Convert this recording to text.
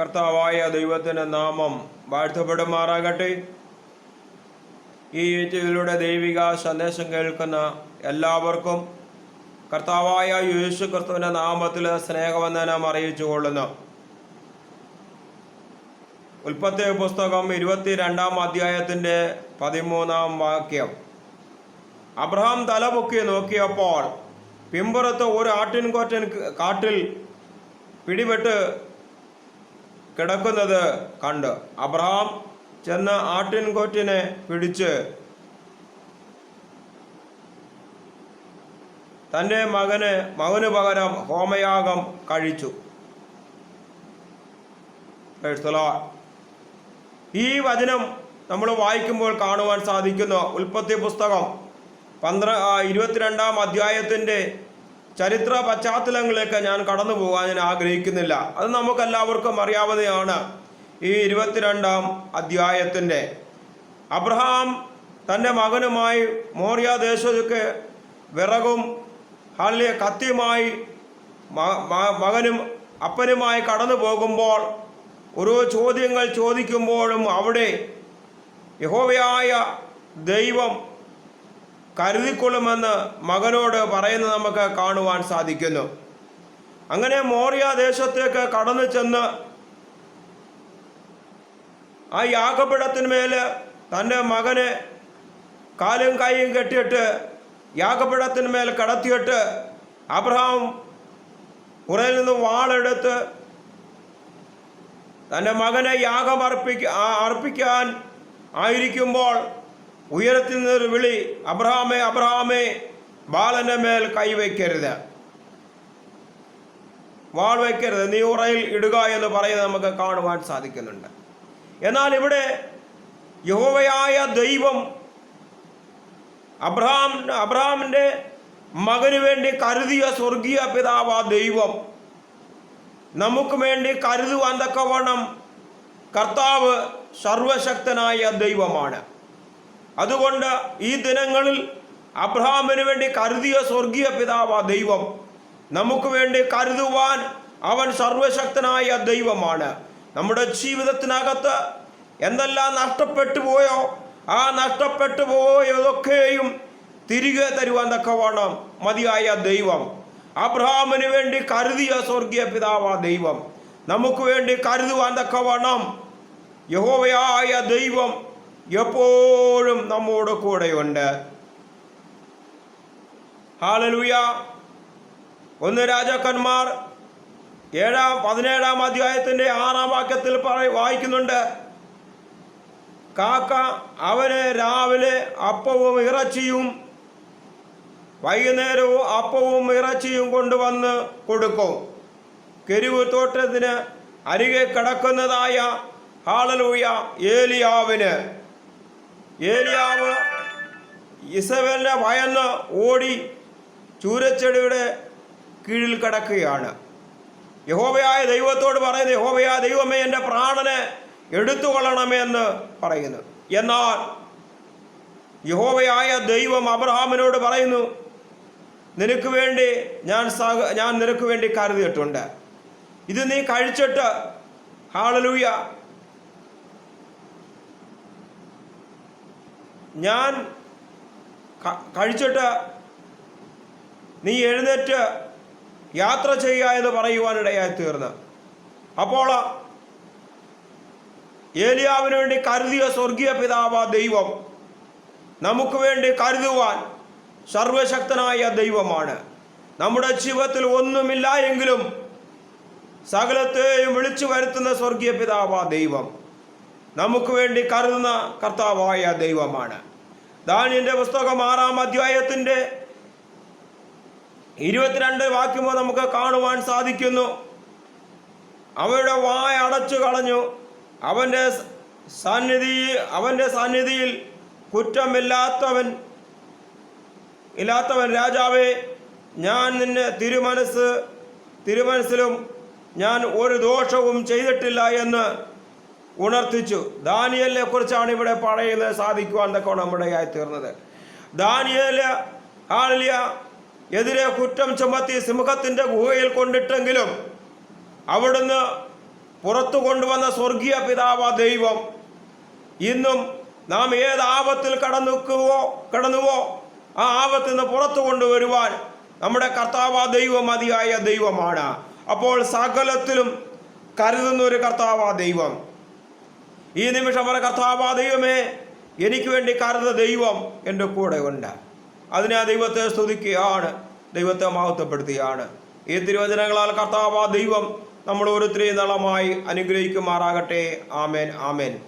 കർത്താവായ ദൈവത്തിന്റെ നാമം വാഴ്ത്തപ്പെടുമാറാകട്ടെ. ഈ യൂട്യൂബിലൂടെ ദൈവിക സന്ദേശം കേൾക്കുന്ന എല്ലാവർക്കും കർത്താവായ യേശു ക്രിസ്തുവിന്റെ നാമത്തിൽ സ്നേഹവന്ദനം അറിയിച്ചു കൊള്ളുന്നു. ഉൽപ്പത്തി പുസ്തകം ഇരുപത്തി രണ്ടാം അധ്യായത്തിന്റെ പതിമൂന്നാം വാക്യം. അബ്രഹാം തലപൊക്കി നോക്കിയപ്പോൾ പിമ്പുറത്ത് ഒരു ആട്ടിൻകോറ്റൻ കാട്ടിൽ പിടിപെട്ട് കിടക്കുന്നത് കണ്ട് അബ്രഹാം ചെന്ന് ആട്ടിൻകൊറ്റിനെ പിടിച്ച് തന്റെ മകന് മകന് പകരം ഹോമയാഗം കഴിച്ചു. ഈ വചനം നമ്മൾ വായിക്കുമ്പോൾ കാണുവാൻ സാധിക്കുന്ന ഉൽപ്പത്തി പുസ്തകം പന്ത്ര ഇരുപത്തിരണ്ടാം അധ്യായത്തിന്റെ ചരിത്ര പശ്ചാത്തലങ്ങളിലേക്ക് ഞാൻ കടന്നു പോകാൻ ഞാൻ ആഗ്രഹിക്കുന്നില്ല. അത് നമുക്കെല്ലാവർക്കും അറിയാവുന്നതാണ് ഈ ഇരുപത്തിരണ്ടാം അധ്യായത്തിന്റെ. അബ്രഹാം തന്റെ മകനുമായി മോറിയ ദേശത്തേക്ക് വിറകും ഹാളിലെ കത്തിയുമായി മകനും അപ്പനുമായി കടന്നു പോകുമ്പോൾ ഓരോ ചോദ്യങ്ങൾ ചോദിക്കുമ്പോഴും അവിടെ യഹോവയായ ദൈവം കരുതിക്കൊള്ളുമെന്ന് മകനോട് പറയുന്നത് നമുക്ക് കാണുവാൻ സാധിക്കുന്നു. അങ്ങനെ മോറിയ ദേശത്തേക്ക് കടന്നു ചെന്ന് ആ യാഗപീഠത്തിന്മേൽ തന്റെ മകനെ കാലും കൈയും കെട്ടിയിട്ട് യാഗപീഠത്തിന്മേൽ കടത്തിയിട്ട് അബ്രഹാം പുറയിൽ നിന്ന് വാളെടുത്ത് തന്റെ മകനെ യാഗം അർപ്പിക്ക അർപ്പിക്കാൻ ആയിരിക്കുമ്പോൾ ഉയരത്തിൽ നിന്നൊരു വിളി അബ്രഹാമേ അബ്രഹാമേ ബാലന്റെ മേൽ കൈവയ്ക്കരുത് വാൾ വയ്ക്കരുത്. നീ ഉറയിൽ ഇടുക എന്ന് പറയുന്നത് നമുക്ക് കാണുവാൻ സാധിക്കുന്നുണ്ട്. എന്നാൽ ഇവിടെ യഹോവയായ ദൈവം അബ്രഹാം അബ്രഹാമിന്റെ മകന് വേണ്ടി കരുതിയ സ്വർഗീയ പിതാവ് ആ ദൈവം. നമുക്ക് വേണ്ടി കരുതുവാൻ തക്കവണ്ണം കർത്താവ് സർവശക്തനായ ദൈവമാണ്. അതുകൊണ്ട് ഈ ദിനങ്ങളിൽ അബ്രഹാമിന് വേണ്ടി കരുതിയ സ്വർഗീയ പിതാവ് ദൈവം. നമുക്ക് വേണ്ടി കരുതുവാൻ അവൻ സർവശക്തനായ ദൈവമാണ്. നമ്മുടെ ജീവിതത്തിനകത്ത് എന്തെല്ലാം നഷ്ടപ്പെട്ടു പോയോ ആ നഷ്ടപ്പെട്ടു പോയതൊക്കെയും തിരികെ തരുവാൻ തക്കവണ്ണം മതിയായ ദൈവം. അബ്രഹാമിന് വേണ്ടി കരുതിയ സ്വർഗീയ പിതാവ ദൈവം. നമുക്ക് വേണ്ടി കരുതുവാൻ തക്കവണ്ണം യഹോവയായ ദൈവം എപ്പോഴും നമ്മോട് കൂടെയുണ്ട്. ഹാലലൂയ ഒന്ന് രാജാക്കന്മാർ ഏഴാം പതിനേഴാം അധ്യായത്തിന്റെ ആറാം വാക്യത്തിൽ പറ വായിക്കുന്നുണ്ട്. കാക്ക അവന് രാവിലെ അപ്പവും ഇറച്ചിയും വൈകുന്നേരവും അപ്പവും ഇറച്ചിയും കൊണ്ടുവന്ന് കൊടുക്കും. കെരുവ് തോട്ടത്തിന് അരികെ കിടക്കുന്നതായ ഹാളലൂയ ഏലിയാവിന്. ഏലിയാവ് ഇസബലിനെ ഭയന്ന് ഓടി ചൂരച്ചെടിയുടെ കീഴിൽ കിടക്കുകയാണ്. യഹോബയായ ദൈവത്തോട് പറയുന്നത് യഹോബയായ ദൈവമേ എന്റെ പ്രാണനെ എടുത്തുകൊള്ളണമേ എന്ന് പറയുന്നു. എന്നാൽ യഹോവയായ ദൈവം അബ്രഹാമിനോട് പറയുന്നു നിനക്ക് വേണ്ടി ഞാൻ സഹ ഞാൻ നിനക്ക് വേണ്ടി കരുതിയിട്ടുണ്ട്. ഇത് നീ കഴിച്ചിട്ട് ഹാളലൂയ ഞാൻ കഴിച്ചിട്ട് നീ എഴുന്നേറ്റ് യാത്ര ചെയ്യുക എന്ന് പറയുവാനിടയായി തീർന്ന്. അപ്പോൾ ഏലിയാവിന് വേണ്ടി കരുതിയ സ്വർഗീയ പിതാവ ദൈവം നമുക്ക് വേണ്ടി കരുതുവാൻ സർവശക്തനായ ദൈവമാണ്. നമ്മുടെ ജീവിതത്തിൽ ഒന്നുമില്ല എങ്കിലും സകലത്തെയും വിളിച്ചു വരുത്തുന്ന സ്വർഗീയ പിതാവ ദൈവം. നമുക്ക് വേണ്ടി കരുതുന്ന കർത്താവായ ദൈവമാണ്. ദാനിയന്റെ പുസ്തകം ആറാം അധ്യായത്തിന്റെ ഇരുപത്തിരണ്ട് വാക്യമോ നമുക്ക് കാണുവാൻ സാധിക്കുന്നു. അവയുടെ വായ അടച്ചു കളഞ്ഞു. അവന്റെ സന്നിധി അവന്റെ സന്നിധിയിൽ കുറ്റമില്ലാത്തവൻ ഇല്ലാത്തവൻ രാജാവേ ഞാൻ നിന്നെ തിരുമനസ് തിരുമനസിലും ഞാൻ ഒരു ദോഷവും ചെയ്തിട്ടില്ല എന്ന് ഉണർത്തിച്ചു. ദാനിയലിനെ കുറിച്ചാണ് ഇവിടെ പറയുന്നത്. സാധിക്കുവാൻ തക്കോണം നമ്മുടെ ആയി തീർന്നത്. ദാനിയൽ ആളിയ എതിരെ കുറ്റം ചുമത്തി സിംഹത്തിന്റെ ഗുഹയിൽ കൊണ്ടിട്ടെങ്കിലും അവിടുന്ന് പുറത്തു കൊണ്ടുവന്ന സ്വർഗീയ പിതാവ ദൈവം ഇന്നും നാം ഏത് ആപത്തിൽ കടന്നുക്കുവോ കടന്നുവോ ആ ആപത്തിൽ നിന്ന് പുറത്തു കൊണ്ടുവരുവാൻ നമ്മുടെ കർത്താവ ദൈവം മതിയായ ദൈവമാണ്. അപ്പോൾ സകലത്തിലും കരുതുന്ന ഒരു കർത്താവ ദൈവം. ഈ നിമിഷം വരെ കർത്താപാ ദൈവമേ എനിക്ക് വേണ്ടി കരുത ദൈവം എന്റെ കൂടെ ഉണ്ട്. അതിനെ ദൈവത്തെ സ്തുതിക്കുകയാണ് ദൈവത്തെ മഹത്വപ്പെടുത്തുകയാണ്. ഈ തിരുവചനങ്ങളാൽ കർത്താവാ ദൈവം നമ്മൾ ഓരോരുത്തരെയും നളമായി അനുഗ്രഹിക്കുമാറാകട്ടെ. ആമേൻ ആമേൻ.